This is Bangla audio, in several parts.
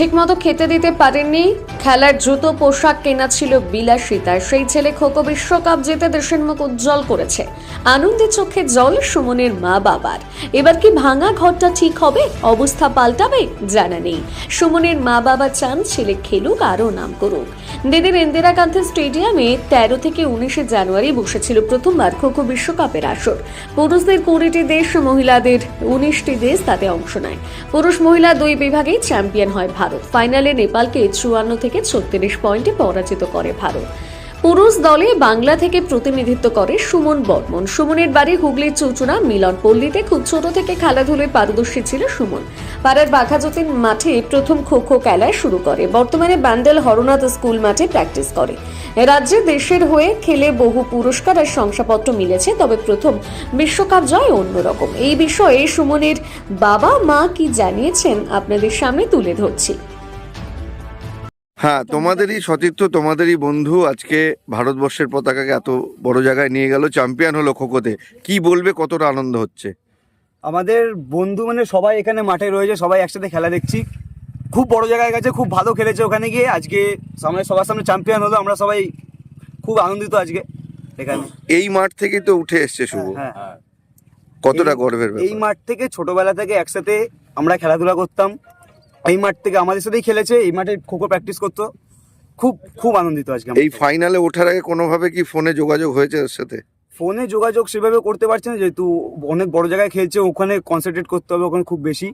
ঠিকমতো খেতে দিতে পারেননি। খেলার জুতো, পোশাক কেনা ছিল বিলাসিতা সেই ছেলে খোকো বিশ্বকাপ জিতে দেশের মুখ উজ্জ্বল করেছে। আনন্দে চোখে জল সুমনের মা বাবার। এবার কি ভাঙা ঘরটা ঠিক হবে? অবস্থা পাল্টাবে? জানা নেই। সুমনের মা বাবা চান ছেলে খেলুক আরও নাম করুক। দিদির ইন্দিরা গান্ধী স্টেডিয়ামে তেরো থেকে উনিশে জানুয়ারি বসেছিল প্রথমবার খোখো বিশ্বকাপের আসর। পুরুষদের কুড়িটি দেশ, মহিলাদের উনিশটি দেশ তাতে অংশ নেয়। পুরুষ মহিলা দুই বিভাগেই চ্যাম্পিয়ন হয় ভারত। ফাইনালে নেপালকে চুয়ান্ন থেকে ছত্রিশ পয়েন্টে পরাজিত করে ভারত। পুরুষ দলে বাংলা থেকে প্রতিনিধিত্ব করে সুমন বর্মন। সুমনের বাড়ি হুগলির চৌচুড়া মিলন পল্লীতে খুব ছোট থেকে খেলাধুলায় পারদর্শী ছিল সুমন। পাড়ার বাঘাযতীন মাঠে প্রথম খো খো খেলায় শুরু করে। বর্তমানে ব্যান্ডেল হরনাথ স্কুল মাঠে প্র্যাকটিস করে। রাজ্যে দেশের হয়ে খেলে বহু পুরস্কার আর শংসাপত্র মিলেছে, তবে প্রথম বিশ্বকাপ জয় অন্যরকম। এই বিষয়ে সুমনের বাবা মা কি জানিয়েছেন আপনাদের সামনে তুলে ধরছি। হ্যাঁ তোমাদেরই সতীর্থ তোমাদেরই বন্ধু আজকে ভারতবর্ষের পতাকাকে এত বড় জায়গায় নিয়ে গেল চ্যাম্পিয়ন হলো খোখোতে। কি বলবে কতটা আনন্দ হচ্ছে? আমাদের বন্ধু মানে সবাই এখানে মাঠে রয়েছে সবাই একসাথে খেলা দেখছি। খুব বড় জায়গায় গেছে খুব ভালো খেলেছে ওখানে গিয়ে। আজকে সামনে সবার সামনে চ্যাম্পিয়ন হলো আমরা সবাই খুব আনন্দিত আজকে এখানে। এই মাঠ থেকে তো উঠে এসছে শুভ। হ্যাঁ কতটা গর্বের এই মাঠ থেকে ছোটবেলা থেকে একসাথে আমরা খেলাধুলা করতাম। এই মাঠ থেকে আমাদের সাথেই খেলেছে এই মাঠে খোখো প্র্যাকটিস করতো। খুব খুব আনন্দিত আজকে এই ফাইনালে ওঠার আগে কোনোভাবে কি ফোনে যোগাযোগ হয়েছে ওর সাথে? ফোনে যোগাযোগ সেভাবে করতে পারছে না যেহেতু অনেক বড় জায়গায় খেলছে ওখানে কনসেন্ট্রেট করতে হবে ওখানে খুব বেশি।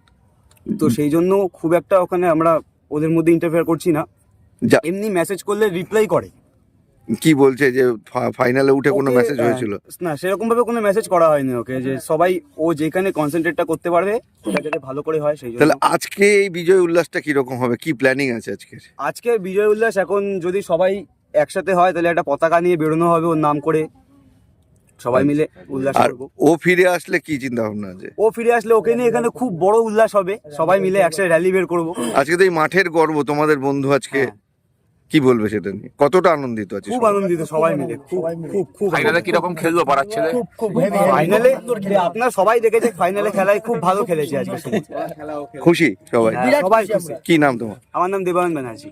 তো সেই জন্য খুব একটা ওখানে আমরা ওদের মধ্যে ইন্টারফেয়ার করছি না। যা- এমনি মেসেজ করলে রিপ্লাই করে। কি বলছে যে ফাইনালে উঠে কোনো মেসেজ হয়েছিল? না সেরকম ভাবে কোনো মেসেজ করা হয়নি ওকে যে সবাই ও যেখানে কনসেন্ট্রেটটা করতে পারবে সেটা যাতে ভালো করে হয় সেই তাহলে আজকে এই বিজয় উল্লাসটা কীরকম হবে? কি প্ল্যানিং আছে আজকে আজকে বিজয় উল্লাস এখন যদি সবাই একসাথে হয় তাহলে একটা পতাকা নিয়ে বেরোনো হবে ওর নাম করে। সবাই মিলে উল্লাস আর ও ফিরে আসলে কি চিন্তা ভাবনা আছে? ও ফিরে আসলে ওকে নিয়ে এখানে খুব বড় উল্লাস হবে। সবাই মিলে একসাথে র্যালি বের করব। আজকে তো এই মাঠের গর্ব তোমাদের বন্ধু আজকে। হ্যাঁ। কি বলবে সেটা নিয়ে? কতটা আনন্দিত আছে খুব আনন্দিত সবাই মিলে খুব খুব খুব ফাইনালে কীরকম খেললো পাড়ার ছেলে? ফাইনালে আপনার সবাই দেখেছে ফাইনালে খেলায় খুব ভালো খেলেছে আজকে। খুশি সবাই? হ্যাঁ, সবাই কি নাম তোমার? আমার নাম দেবায়ন ব্যানার্জি।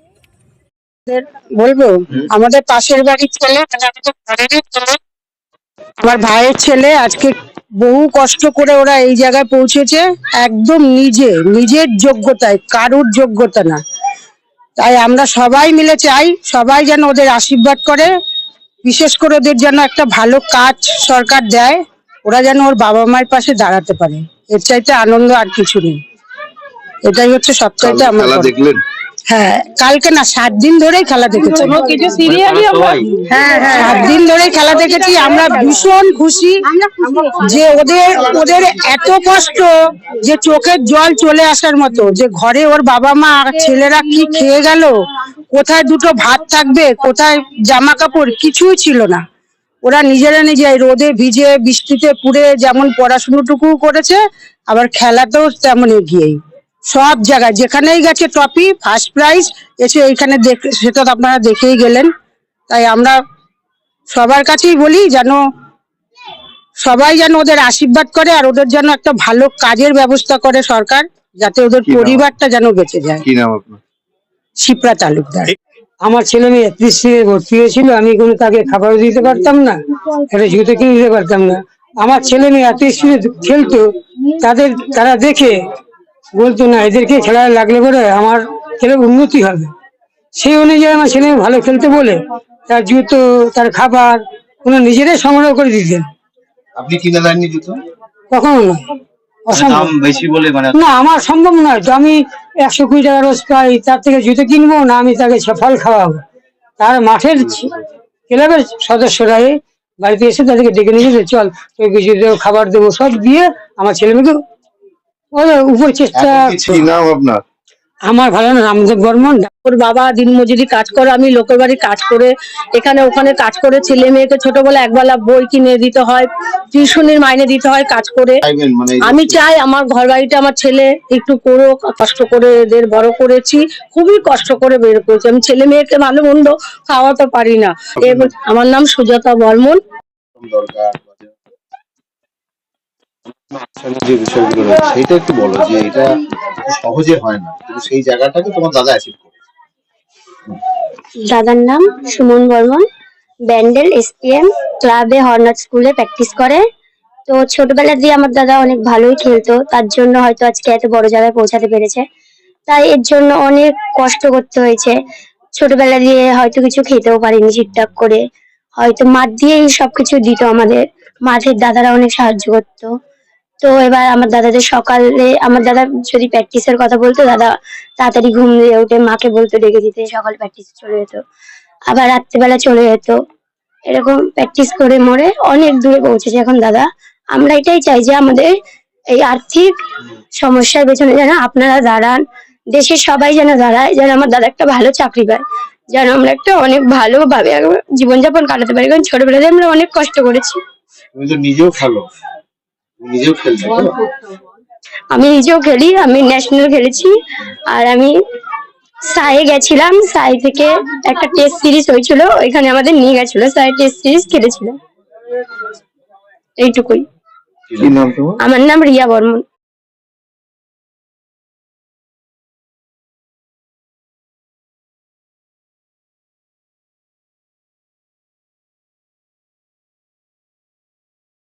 বলব আমাদের পাশের বাড়ির ছেলে মানে আমাদের ঘরেরই ছেলে আমার ভাইয়ের ছেলে আজকে বহু কষ্ট করে ওরা এই জায়গায় পৌঁছেছে একদম নিজে নিজের যোগ্যতায় কারুর যোগ্যতা না। তাই আমরা সবাই মিলে চাই সবাই যেন ওদের আশীর্বাদ করে বিশেষ করে ওদের যেন একটা ভালো কাজ সরকার দেয় ওরা যেন ওর বাবা মায়ের পাশে দাঁড়াতে পারে। এর চাইতে আনন্দ আর কিছু নেই। এটাই হচ্ছে সবচাইতে আমার দেখলেন? হ্যাঁ কালকে না সাত দিন ধরেই খেলা দেখেছি। হ্যাঁ হ্যাঁ সাত দিন ধরেই খেলা দেখেছি আমরা ভীষণ খুশি যে ওদের ওদের এত কষ্ট যে চোখের জল চলে আসার মতো যে ঘরে ওর বাবা মা আর ছেলেরা কি খেয়ে গেল কোথায় দুটো ভাত থাকবে কোথায় জামা কাপড় কিছুই ছিল না। ওরা নিজেরা নিজে রোদে ভিজে বৃষ্টিতে পুড়ে যেমন পড়াশুনোটুকু করেছে আবার খেলাতেও তেমন এগিয়েই। সব জায়গায় যেখানেই গেছে ট্রফি ফার্স্ট প্রাইজ এসে এইখানে দেখ সেটা তো আপনারা দেখেই গেলেন। তাই আমরা সবার কাছেই বলি যেন সবাই যেন ওদের আশীর্বাদ করে আর ওদের যেন একটা ভালো কাজের ব্যবস্থা করে সরকার যাতে ওদের পরিবারটা যেন বেঁচে যায়। কি শিপ্রা তালুকদার। আমার ছেলে মেয়ে এপ্রিসিয়ে ভর্তি হয়েছিল আমি কোনো তাকে খাবারও দিতে পারতাম না একটা জুতো কিনে দিতে পারতাম না। আমার ছেলে মেয়ে এত খেলতো তাদের তারা দেখে বলতো না এদেরকে খেলায় লাগলে পরে আমার ছেলের উন্নতি হবে। সেই অনুযায়ী আমার ছেলে মেয়ে ভালো খেলতে বলে তার জুতো তার খাবার কোনো নিজেরাই সংগ্রহ করে দিতেন। আপনি কিনে দেননি জুতো? কখনো না অসম্ভব। বেশি বলে মানে না আমার সম্ভব নয়। তো আমি একশো কুড়ি টাকা রোজ পাই তার থেকে জুতো কিনবো না আমি তাকে ফল খাওয়াবো? তার মাঠের ক্লাবের সদস্যরা বাড়িতে এসে তাদেরকে ডেকে নিয়ে চল কিছু খাবার দেবো সব দিয়ে আমার ছেলে মেয়েকে ওদের উপর চেষ্টা কি নাম আপনার? আমার ভালো না রামদেব বর্মন। ওর বাবা দিনমজুরি কাজ করে আমি লোকের বাড়ি কাজ করে এখানে ওখানে কাজ করে ছেলে মেয়েকে ছোটবেলা একবেলা বই কিনে দিতে হয় টিউশনের মাইনে দিতে হয় কাজ করে। মানে আমি চাই আমার ঘর বাড়িটা আমার ছেলে একটু করো কষ্ট করে এদের বড় করেছি খুবই কষ্ট করে বের করেছি। আমি ছেলে মেয়েকে ভালো মন্দ খাওয়াতে পারি না। এবার আমার নাম সুজাতা বর্মন। যে- বিষয়গুলো রয়েছে সেটা একটু বলো যে এটা সহজে হয় না, কিন্তু সেই জায়গাটাকে তোমার দাদা অ্যাচিভ করে দাদার নাম সুমন বর্মন। ব্যান্ডেল এসপিএম ক্লাবে হর্নাট স্কুলে প্র্যাকটিস করে। তো ছোটবেলা দিয়ে আমার দাদা অনেক ভালোই খেলতো, তার জন্য হয়তো আজকে এত বড় জায়গায় পৌঁছাতে পেরেছে। তাই এর জন্য অনেক কষ্ট করতে হয়েছে। ছোটবেলা দিয়ে হয়তো কিছু খেতেও পারিনি ঠিকঠাক করে। হয়তো মাঠ দিয়েই সবকিছু দিত আমাদের। মাঠের দাদারা অনেক সাহায্য করতো। তো এবার আমার দাদাদের সকালে, আমার দাদা যদি প্র্যাকটিসের কথা বলতো, দাদা তাড়াতাড়ি ঘুম দিয়ে উঠে মাকে বলতো, ডেকে দিতে, সকাল প্র্যাকটিস চলে যেত। আবার রাত্রিবেলা চলে যেত। এরকম প্র্যাকটিস করে মরে অনেক দূরে পৌঁছেছে এখন দাদা। আমরা এটাই চাই যে আমাদের এই আর্থিক সমস্যার পেছনে যেন আপনারা দাঁড়ান। দেশের সবাই যেন দাঁড়ায়, যেন আমার দাদা একটা ভালো চাকরি পায়। যেন আমরা একটা অনেক ভালোভাবে জীবনযাপন কাটাতে পারি। কারণ ছোটবেলাতে আমরা অনেক কষ্ট করেছি। নিজেও তুমি নিজেও খেলছো আমি নিজেও খেলি আমি ন্যাশনাল খেলেছি আর আমি সায়ে গেছিলাম সাই থেকে একটা টেস্ট সিরিজ হয়েছিল ওইখানে আমাদের নিয়ে গেছিল সাই টেস্ট সিরিজ খেলেছিলাম এইটুকুই। আমার নাম রিয়া বর্মন।